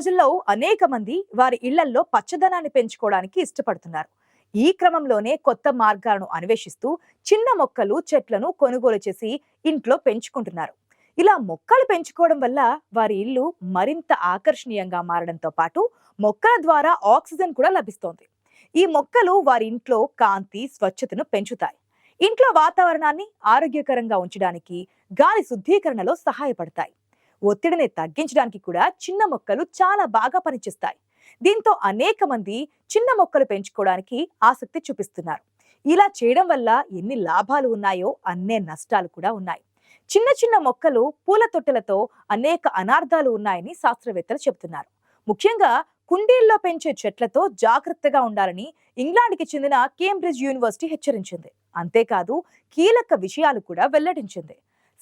రోజుల్లో అనేక మంది వారి ఇళ్ళల్లో పచ్చదనాన్ని పెంచుకోవడానికి ఇష్టపడుతున్నారు. ఈ క్రమంలోనే కొత్త మార్గాలను అన్వేషిస్తూ చిన్న మొక్కలు చెట్లను కొనుగోలు చేసి ఇంట్లో పెంచుకుంటున్నారు. ఇలా మొక్కలు పెంచుకోవడం వల్ల వారి ఇల్లు మరింత ఆకర్షణీయంగా మారడంతో పాటు మొక్కల ద్వారా ఆక్సిజన్ కూడా లభిస్తోంది. ఈ మొక్కలు వారి ఇంట్లో కాంతి స్వచ్ఛతను పెంచుతాయి. ఇంట్లో వాతావరణాన్ని ఆరోగ్యకరంగా ఉంచడానికి గాలి శుద్ధీకరణలో సహాయపడతాయి. ఒత్తిడిని తగ్గించడానికి కూడా చిన్న మొక్కలు చాలా బాగా పనిచేస్తాయి. దీంతో అనేక మంది చిన్న మొక్కలు పెంచుకోవడానికి ఆసక్తి చూపిస్తున్నారు. ఇలా చేయడం వల్ల ఎన్ని లాభాలు ఉన్నాయో అన్నే నష్టాలు కూడా ఉన్నాయి. చిన్న చిన్న మొక్కలు పూల తొట్టెలతో అనేక అనార్థాలు ఉన్నాయని శాస్త్రవేత్తలు చెబుతున్నారు. ముఖ్యంగా కుండీల్లో పెంచే చెట్లతో జాగ్రత్తగా ఉండాలని ఇంగ్లాండ్కి చెందిన కేంబ్రిడ్జ్ యూనివర్సిటీ హెచ్చరించింది. అంతేకాదు కీలక విషయాలు కూడా వెల్లడించింది.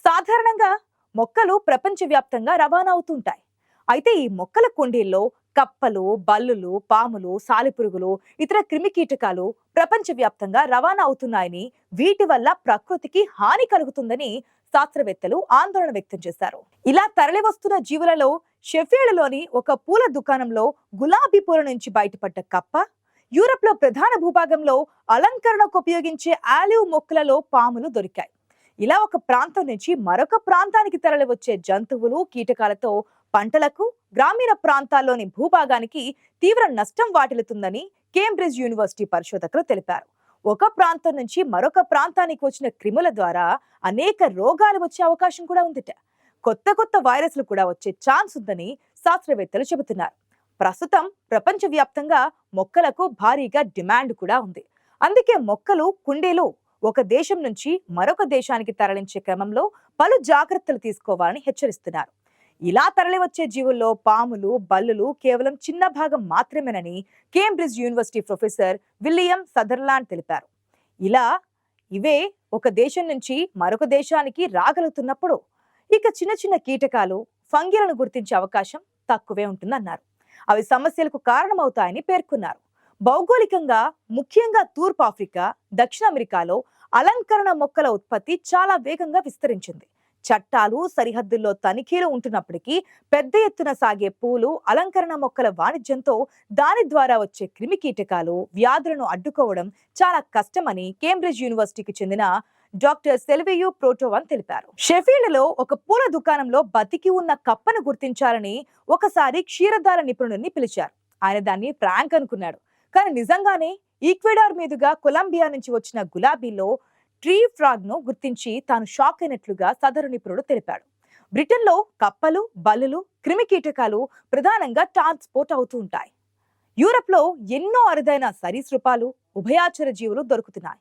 సాధారణంగా మొక్కలు ప్రపంచవ్యాప్తంగా రవాణా అవుతుంటాయి. అయితే ఈ మొక్కల కుండీల్లో కప్పలు బల్లులు పాములు సాలిపురుగులు ఇతర క్రిమికీటకాలు ప్రపంచవ్యాప్తంగా రవాణా అవుతున్నాయని వీటి వల్ల ప్రకృతికి హాని కలుగుతుందని శాస్త్రవేత్తలు ఆందోళన వ్యక్తం చేశారు. ఇలా తరలివస్తున్న జీవులలో షెఫీల్డ్లోని ఒక పూల దుకాణంలో గులాబీ పూల నుంచి బయటపడ్డ కప్ప యూరప్లో ప్రధాన భూభాగంలో అలంకరణకు ఉపయోగించే ఆలివ్ మొక్కలలో పాములు దొరికాయి. ఇలా ఒక ప్రాంతం నుంచి మరొక ప్రాంతానికి తరలి వచ్చే జంతువులు కీటకాలతో పంటలకు గ్రామీణ ప్రాంతాల్లోని భూభాగానికి తీవ్ర నష్టం వాటిల్లుతుందని కేంబ్రిడ్జ్ యూనివర్సిటీ పరిశోధకులు తెలిపారు. ఒక ప్రాంతం నుంచి మరొక ప్రాంతానికి వచ్చిన క్రిముల ద్వారా అనేక రోగాలు వచ్చే అవకాశం కూడా ఉందిట. కొత్త కొత్త వైరస్లు కూడా వచ్చే ఛాన్స్ ఉందని శాస్త్రవేత్తలు చెబుతున్నారు. ప్రస్తుతం ప్రపంచవ్యాప్తంగా మొక్కలకు భారీగా డిమాండ్ కూడా ఉంది. అందుకే మొక్కలు కుండీలు ఒక దేశం నుంచి మరొక దేశానికి తరలించే క్రమంలో పలు జాగ్రత్తలు తీసుకోవాలని హెచ్చరిస్తున్నారు. ఇలా తరలివచ్చే జీవుల్లో పాములు బల్లులు కేవలం చిన్న భాగం మాత్రమేనని Cambridge university professor William Sutherland తెలిపారు. ఇలా ఇవే ఒక దేశం నుంచి మరొక దేశానికి రాగలుగుతున్నప్పుడు ఇక చిన్న చిన్న కీటకాలు ఫంగిలను గుర్తించే అవకాశం తక్కువే ఉంటుందన్నారు. అవి సమస్యలకు కారణమవుతాయని పేర్కొన్నారు. భౌగోళికంగా ముఖ్యంగా తూర్పు ఆఫ్రికా దక్షిణ అమెరికాలో అలంకరణ మొక్కల ఉత్పత్తి చాలా వేగంగా విస్తరించింది. చట్టాలు సరిహద్దుల్లో తనిఖీలు ఉంటున్నప్పటికీ పెద్ద ఎత్తున సాగే పూలు అలంకరణ మొక్కల వాణిజ్యంతో దాని ద్వారా వచ్చే క్రిమి కీటకాలు వ్యాధులను అడ్డుకోవడం చాలా కష్టమని కేంబ్రిడ్జ్ యూనివర్సిటీకి చెందిన డాక్టర్ సెల్వియు ప్రోటోవన్ తెలిపారు. షెఫీల్డ్లో ఒక పూల దుకాణంలో బతికి ఉన్న కప్పను గుర్తించాలని ఒకసారి క్షీరదార నిపుణుడిని పిలిచారు. ఆయన దాన్ని ఫ్రాంక్ అనుకున్నాడు. కానీ నిజంగానే ఈక్వెడార్ మీదుగా కొలంబియా నుంచి వచ్చిన గులాబీలో ట్రీ ఫ్రాగ్ను గుర్తించి తాను షాక్ అయినట్లుగా సదరు నిపుణుడు తెలిపాడు. బ్రిటన్లో కప్పలు బల్లులు క్రిమికీటకాలు ప్రధానంగా ట్రాన్స్పోర్ట్ అవుతూ ఉంటాయి. యూరప్లో ఎన్నో అరుదైన సరీసృపాలు ఉభయాచర జీవులు దొరుకుతున్నాయి.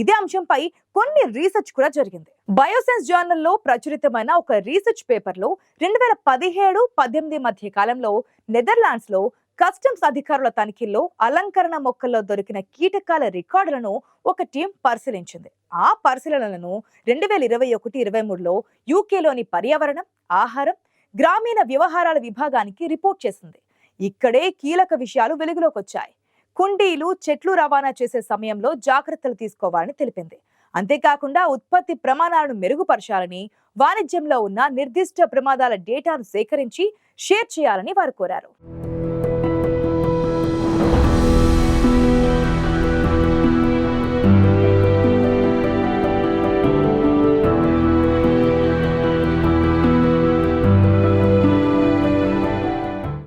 ఇదే అంశంపై కొన్ని రీసెర్చ్ కూడా జరిగింది. బయోసైన్స్ జర్నల్లో ప్రచురితమైన ఒక రీసెర్చ్ పేపర్లో రెండు వేల పదిహేడు పద్దెనిమిది మధ్య కాలంలో నెదర్లాండ్స్లో కస్టమ్స్ అధికారుల తనిఖీల్లో అలంకరణ మొక్కల్లో దొరికిన కీటకాల రికార్డులను ఒక టీం పరిశీలించింది. ఆ పరిశీలనలను రెండు వేల ఇరవై ఒకటి ఇరవై మూడులో యూకేలోని పర్యావరణం ఆహారం గ్రామీణ వ్యవహారాల విభాగానికి రిపోర్ట్ చేసింది. ఇక్కడే కీలక విషయాలు వెలుగులోకి వచ్చాయి కుండీలు చెట్లు రవాణా చేసే సమయంలో జాగ్రత్తలు తీసుకోవాలని తెలిపింది. అంతేకాకుండా ఉత్పత్తి ప్రమాణాలను మెరుగుపరచాలని వాణిజ్యంలో ఉన్న నిర్దిష్ట ప్రమాదాల డేటాను సేకరించి షేర్ చేయాలని వారు కోరారు.